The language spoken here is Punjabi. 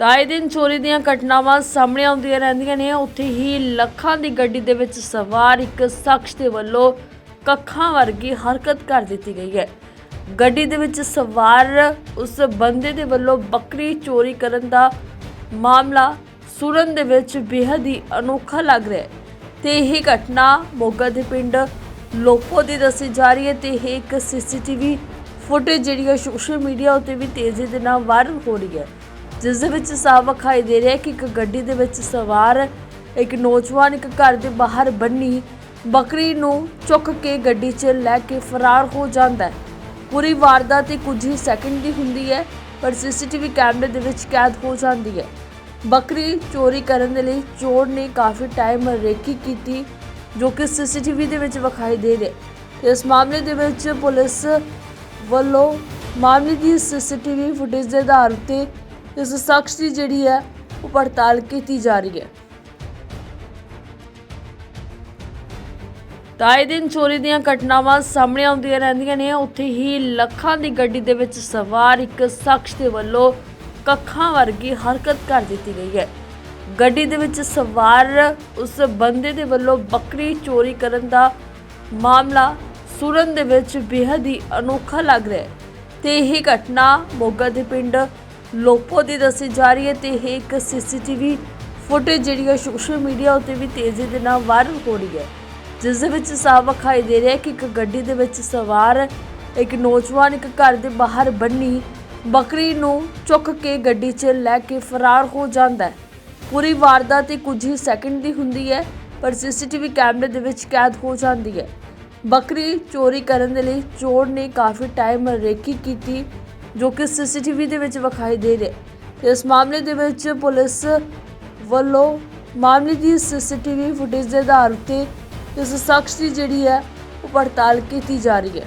ਤਾਂ ਇਹ ਦਿਨ ਚੋਰੀ ਦੀਆਂ ਘਟਨਾਵਾਂ ਸਾਹਮਣੇ ਆਉਂਦੀਆਂ ਰਹਿੰਦੀਆਂ ਨੇ। ਉੱਥੇ ਹੀ ਲੱਖਾਂ ਦੀ ਗੱਡੀ ਦੇ ਵਿੱਚ ਸਵਾਰ ਇੱਕ ਸ਼ਖਸ ਦੇ ਵੱਲੋਂ ਕੱਖਾਂ ਵਰਗੀ ਹਰਕਤ ਕਰ ਦਿੱਤੀ ਗਈ ਹੈ। ਗੱਡੀ ਦੇ ਵਿੱਚ ਸਵਾਰ ਉਸ ਬੰਦੇ ਦੇ ਵੱਲੋਂ ਬੱਕਰੀ ਚੋਰੀ ਕਰਨ ਦਾ ਮਾਮਲਾ ਸੁਣਨ ਦੇ ਵਿੱਚ ਬੇहद ਹੀ ਅਨੋਖਾ ਲੱਗ ਰਿਹਾ ਹੈ। ਤੇ ਇਹ ਘਟਨਾ ਮੋਗਾ ਦੇ ਪਿੰਡ ਲੋਪੋ ਦੀ ਦੱਸੀ ਜਾ ਰਹੀ ਹੈ ਤੇ ਇਹ ਇੱਕ ਸੀਸੀਟੀਵੀ ਫੁਟੇਜ ਜਿਹੜੀ ਹੈ ਸੋਸ਼ਲ ਮੀਡੀਆ ਉੱਤੇ ਵੀ ਤੇਜ਼ੀ ਦੇ ਨਾਲ ਵਾਇਰਲ ਹੋ ਰਹੀ ਹੈ। ਜਿਸ ਦੇ ਵਿੱਚ ਸਾਫ਼ ਵਿਖਾਈ ਦੇ ਰਿਹਾ ਕਿ ਇੱਕ ਗੱਡੀ ਦੇ ਵਿੱਚ ਸਵਾਰ ਇੱਕ ਨੌਜਵਾਨ ਇੱਕ ਘਰ ਦੇ ਬਾਹਰ ਬੰਨੀ ਬੱਕਰੀ ਨੂੰ ਚੁੱਕ ਕੇ ਗੱਡੀ 'ਚ ਲੈ ਕੇ ਫਰਾਰ ਹੋ ਜਾਂਦਾ ਹੈ। ਪੂਰੀ ਵਾਰਦਾਤ ਕੁਝ ਹੀ ਸੈਕਿੰਡ ਦੀ ਹੁੰਦੀ ਹੈ, ਪਰ ਸੀਸੀਟੀਵੀ ਕੈਮਰੇ ਦੇ ਵਿੱਚ ਕੈਦ ਹੋ ਜਾਂਦੀ ਹੈ। ਬੱਕਰੀ ਚੋਰੀ ਕਰਨ ਦੇ ਲਈ ਚੋਰ ਨੇ ਕਾਫੀ ਟਾਈਮ ਰੇਕੀ ਕੀਤੀ, ਜੋ ਕਿ ਸੀਸੀਟੀਵੀ ਦੇ ਵਿੱਚ ਵਿਖਾਈ ਦੇ ਰਿਹਾ ਇਸ ਮਾਮਲੇ ਦੇ ਵਿੱਚ ਪੁਲਿਸ ਵੱਲੋਂ ਮਾਮਲੇ ਦੀ ਸੀਸੀਟੀਵੀ ਫੁਟੇਜ ਦੇ ਆਧਾਰ ਉੱਤੇ ਇਸ ਸ਼ਖਸ ਦੀ ਜਿਹੜੀ ਹੈ ਉਹ ਪੜਤਾਲ ਕੀਤੀ ਜਾ ਰਹੀ ਹੈ। ਤਾਂ ਦਿਨ ਚੋਰੀ ਦੀਆਂ ਘਟਨਾਵਾਂ ਸਾਹਮਣੇ ਆਉਂਦੀਆਂ ਰਹਿੰਦੀਆਂ ਨੇ। ਉੱਥੇ ਹੀ ਲੱਖਾਂ ਦੀ ਗੱਡੀ ਦੇ ਵਿੱਚ ਸਵਾਰ ਇੱਕ ਸ਼ਖਸ ਦੇ ਵੱਲੋਂ ਕੱਖਾਂ ਵਰਗੀ ਹਰਕਤ ਕਰ ਦਿੱਤੀ ਗਈ ਹੈ। ਗੱਡੀ ਦੇ ਵਿੱਚ ਸਵਾਰ ਉਸ ਬੰਦੇ ਦੇ ਵੱਲੋਂ ਬੱਕਰੀ ਚੋਰੀ ਕਰਨ ਦਾ ਮਾਮਲਾ ਸੁਣਨ ਦੇ ਵਿੱਚ ਬੇहद ਹੀ ਅਨੋਖਾ ਲੱਗ ਰਿਹਾ ਹੈ। ਤੇ ਇਹ ਘਟਨਾ ਮੋਗਾ ਦੇ ਪਿੰਡ ਲੋਪੋ ਦੀ ਦੱਸੀ ਜਾ ਰਹੀ ਹੈ ਤੇ ਇਹ ਇੱਕ ਸੀਸੀਟੀਵੀ ਫੁਟੇਜ ਜਿਹੜੀ ਹੈ ਸੋਸ਼ਲ ਮੀਡੀਆ ਉੱਤੇ ਵੀ ਤੇਜ਼ੀ ਦੇ ਨਾਲ ਵਾਇਰਲ ਹੋ ਰਹੀ ਹੈ। ਜਿਸ ਦੇ ਵਿੱਚ ਸਾਫ਼ ਵਿਖਾਈ ਦੇ ਰਿਹਾ ਹੈ ਕਿ ਇੱਕ ਗੱਡੀ ਦੇ ਵਿੱਚ ਸਵਾਰ ਇੱਕ ਨੌਜਵਾਨ ਇੱਕ ਘਰ ਦੇ ਬਾਹਰ ਬੰਨੀ ਬੱਕਰੀ ਨੂੰ ਚੁੱਕ ਕੇ ਗੱਡੀ 'ਚ ਲੈ ਕੇ ਫਰਾਰ ਹੋ ਜਾਂਦਾ ਹੈ। ਪੂਰੀ ਵਾਰਦਾਤ ਕੁਝ ਹੀ ਸੈਕਿੰਡ ਦੀ ਹੁੰਦੀ ਹੈ, ਪਰ ਸੀਸੀਟੀਵੀ ਕੈਮਰੇ ਦੇ ਵਿੱਚ ਕੈਦ ਹੋ ਜਾਂਦੀ ਹੈ। ਬੱਕਰੀ ਚੋਰੀ ਕਰਨ ਦੇ ਲਈ ਚੋਰ ਨੇ ਕਾਫੀ ਟਾਈਮ ਰੇਕੀ ਕੀਤੀ ਜੋ ਕਿ ਸੀਸੀਟੀਵੀ ਦੇ ਵਿੱਚ ਵਿਖਾਈ ਦੇ ਰਿਹਾ ਹੈ। ਇਸ ਮਾਮਲੇ ਦੇ ਵਿੱਚ ਪੁਲਿਸ ਵੱਲੋਂ ਮਾਮਲੇ ਦੀ ਸੀਸੀਟੀਵੀ ਫੁਟੇਜ ਦੇ ਆਧਾਰ ਉੱਤੇ ਇਸ ਸ਼ਖਸ ਦੀ ਜਿਹੜੀ ਹੈ, ਉਹ ਪੜਤਾਲ ਕੀਤੀ ਜਾ ਰਹੀ ਹੈ